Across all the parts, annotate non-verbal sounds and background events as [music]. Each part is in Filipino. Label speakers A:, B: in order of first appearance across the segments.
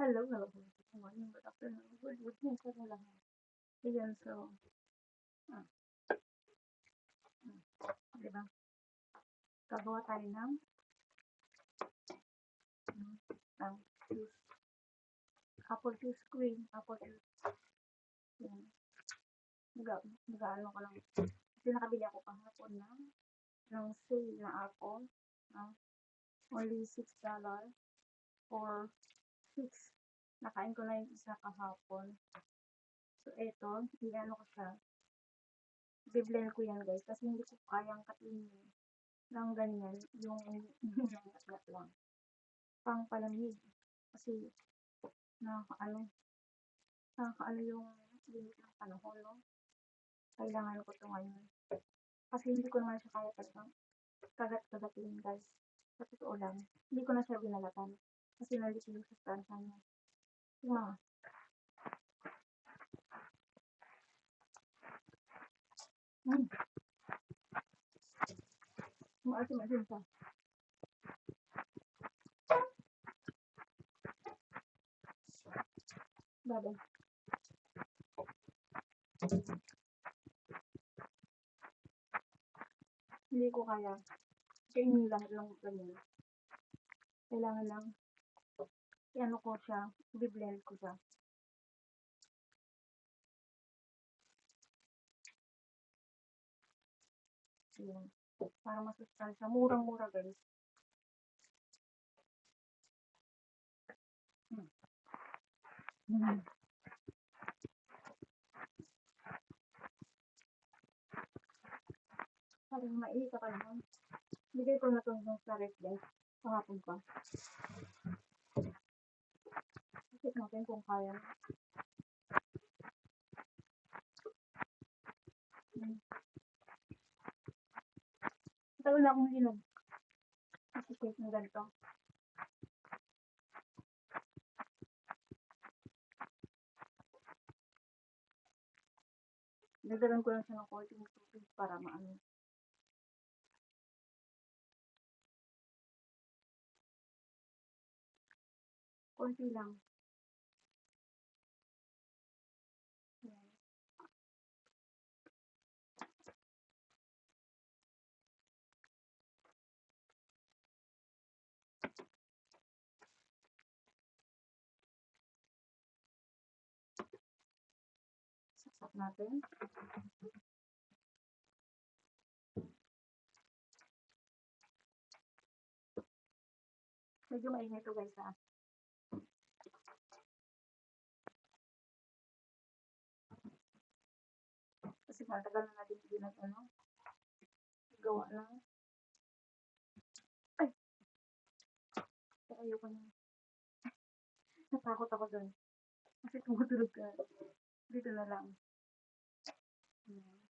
A: Hello, hello, good morning, good afternoon, good evening sa lahat. Ayan, so, ah, hmm, di ba? Gagawa tayo ng, ng juice. Apple juice cream, apple juice. Yan. Mag, mag-ano ko lang. Kasi nakabili ako kahapon ng, ng sale na apple. Ah, only $6 or 6. Nakain ko na yung isa kahapon. So, eto, i-ano ko siya. Biblend ko yan, guys. Kasi hindi ko kayang katinin ng ganyan. Yung [laughs] nangat lang. Pang palamig. Kasi, nakakaano, nakakaano yung limit ng panahon, no? Kailangan ko ito ngayon. Kasi hindi ko naman siya kaya talagang kagat-kagatin, guys. Sa totoo lang. Hindi ko na siya binalatan. Kasi nalit yung sustansya niya. Yung mga, hmm, maasim-asim siya. Babe. Hindi ko kaya. Kainin lahat ng ganyan. Kailangan lang, i-ano ko siya, i-blend ko siya. Yun. Para masustansya. Murang-mura, guys. Hmm. Hmm. Parang maika ka naman. Bigay ko na ito sa ref, guys. Kahapon pa. Check natin kung kaya. Hmm. Tagal na akong hinog. Kasi cake na ganito. Dadalan ko lang siya ng konting tubig para maano. Konti lang. Saksak natin. Medyo maingay to guys ha. Kasi matagal na natin hindi nag ano. Gawa ng. Ay! Ayoko na. [laughs] Natakot ako dun. Kasi tumutulog ka. Dito na lang. Ayan.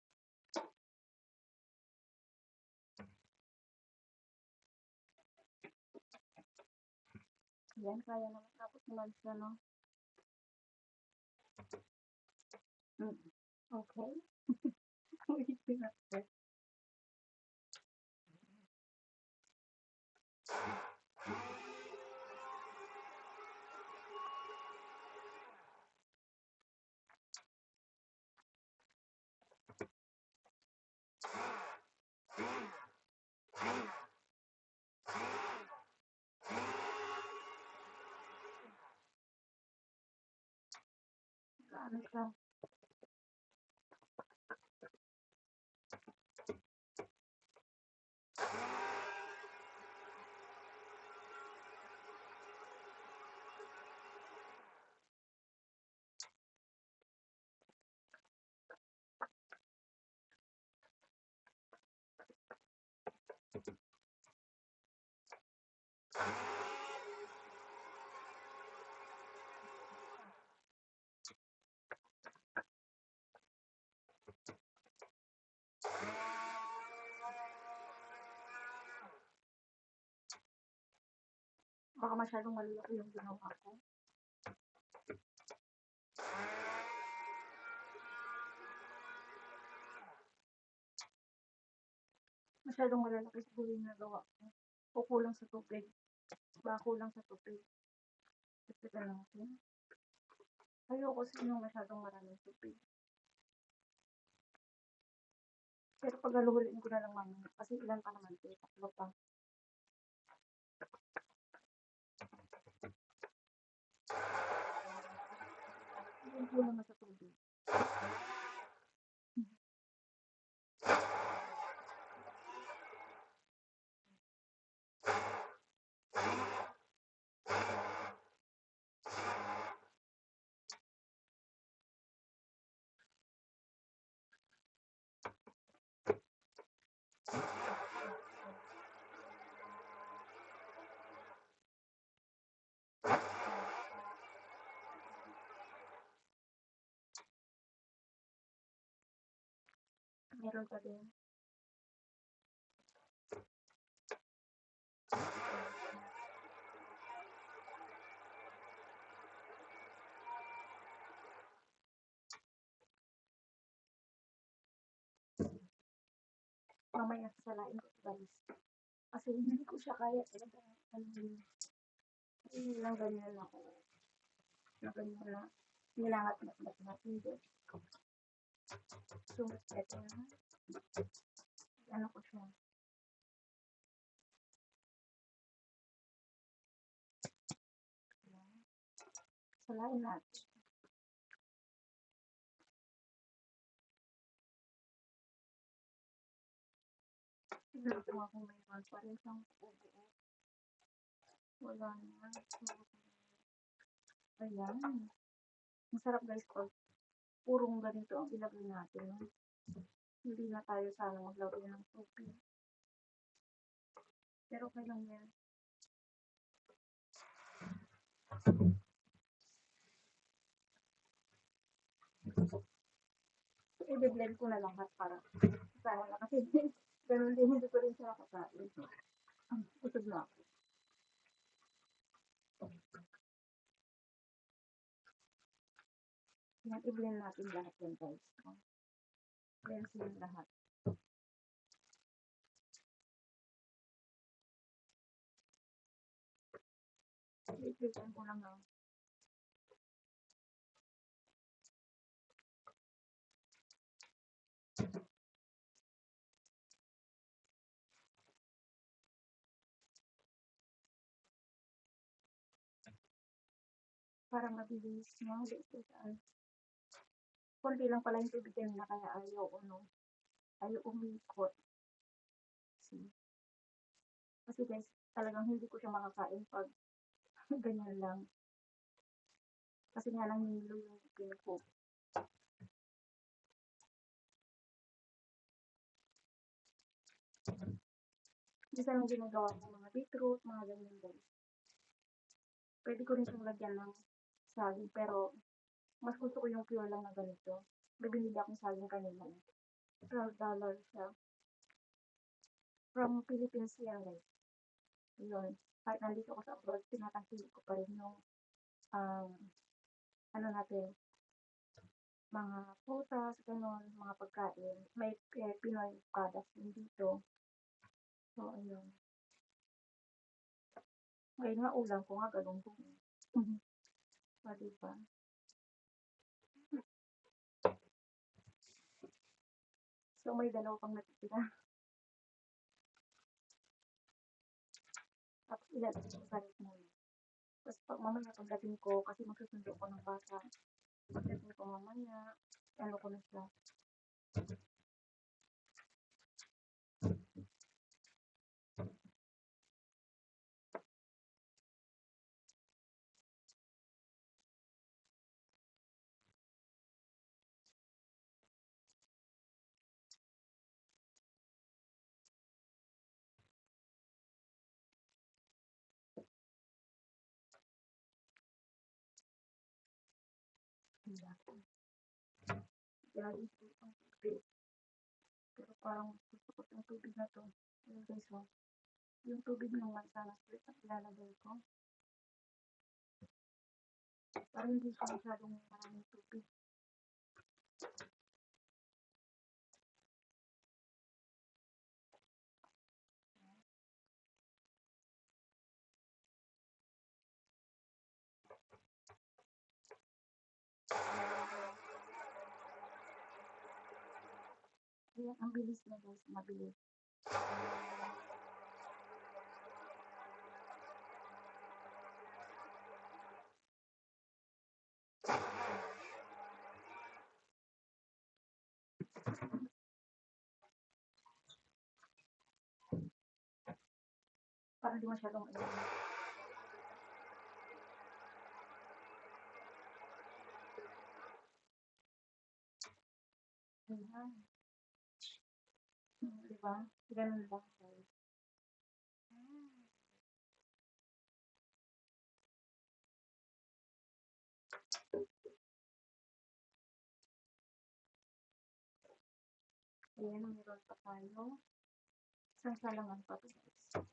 A: Yan, kaya naman. Tapos naman siya, no? Mm. Okay. Wait, pinakit. Ano siya? Baka masyadong malulaki yung ginawa ko. Masyadong malalaki siguro yung nagawa ko. O kulang sa tubig. Baka kulang sa tubig. Buksan natin. Ayoko kasi yung masyadong maraming tubig. Pero pag haluhuluin ko na lang mamaya. Kasi ilan pa naman ito. Tatlo pa. Po naman sa tubig. Meron pa din. Mamaya sasalain ko guys. Kasi hindi ko siya kaya talaga. Ano yun. Hindi lang ganyan ako. Na ganyan na. Nilangat na ba't na hindi. So, eto na. Ano ko siya. Salain natin. Tignan ko mayroon pa rin siyang bubuo. Wala na. Ayan. Masarap guys pag purong ganito ang ilagay natin. Hindi na tayo sana maglagay ng tubig. Pero okay lang yan. I-blend ko na lahat para sana na kasi [laughs] ganun din hindi ko rin siya nakakain. Ang kusog na ako. Yan, i-blend natin lahat yan guys. Blend yung lahat. I-blend ko lang lang. para mabilis no dito saan konti lang pala yung tubig na kaya ayaw ano ayaw umikot See? kasi guys talagang hindi ko siya makakain pag [laughs] ganyan lang kasi nga nang nilo yung pin ko Minsan ang ginagawa ko mga beetroot, mga ganyan guys. Pwede ko rin siyang lagyan ng saging pero mas gusto ko yung pure lang na ganito. May binili akong saging kanina. eh. 12 dollars siya. From Philippines yan guys. Yun. Kahit nandito ako sa abroad, tinatangkili ko pa rin yung um, ano natin, mga putas, ganun, mga pagkain. May eh, Pinoy products din dito. So, ayun. Ngayon nga ulam ko nga ganun po. o, diba? So, may dalawa pang natitira. Tapos, ilalagay ko sa muna. Tapos, mamaya pagdating ko, kasi magsusundo ko ng bata. Pagdating ko mamaya, ano ko na siya. Lagi po ang tubig. Pero parang gusto ko yung tubig na to. Yung guys, oh. Yung tubig ng mansanas split ang ilalagay ko. Parang hindi siya masyadong maraming tubig. Ayan, ang bilis na guys, mabilis. Para di masyadong ano. Ayan. Hmm, di ba? Ganun lang. Ayan, meron pa tayo. Isang salangan pa to guys.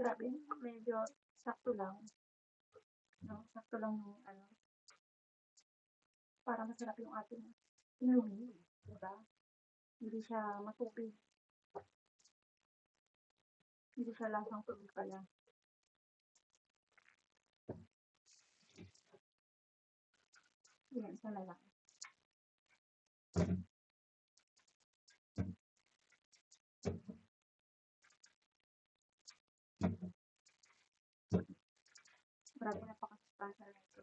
A: Grabe, medyo sakto lang. No? Sakto lang yung ano. Para masarap yung ating inumin. Diba? Hindi siya matubig. Hindi siya lasang tubig pala. Yan, isa na lang. Grabe napakasustansya na ito.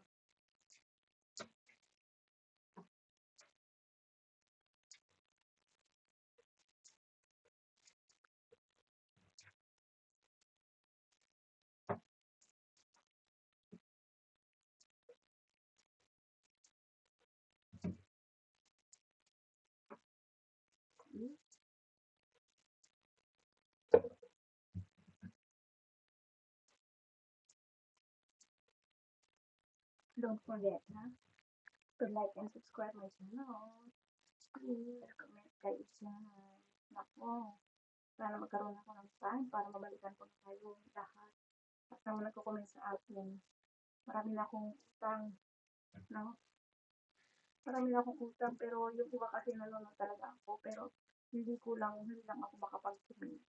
A: Hmm? Don't forget ha, to like and subscribe my channel. Please, comment kayo dyan. Nako, sana magkaroon ako ng time para mabalikan ko na kayo lahat. At naman nagko-comment sa akin. Marami na akong utang. No? Marami na akong utang pero yung iba kasi nanonood talaga ako. Pero hindi ko lang, hindi lang ako makapag-comment.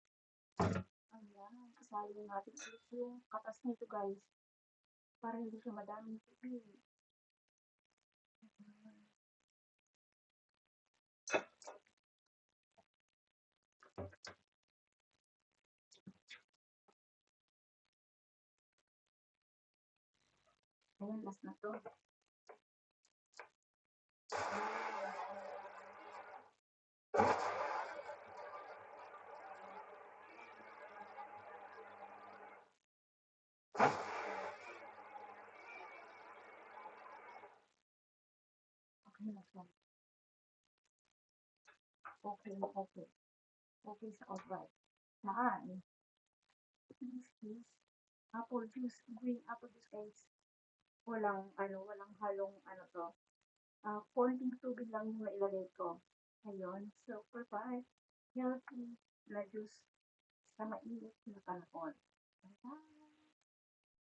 A: Ayan, kasali natin ulit yung katas nito guys. Para hindi siya madaming tubig. Ayan. Ayan, last na to. Okay Okay na okay. Okay sa alright. Saan? This is apple juice. Green apple juice guys. Walang ano, walang halong ano to. Ah, konting tubig lang yung nailagay ko. Ayun, super fine. Healthy na juice sa mainit na panahon. Bye-bye!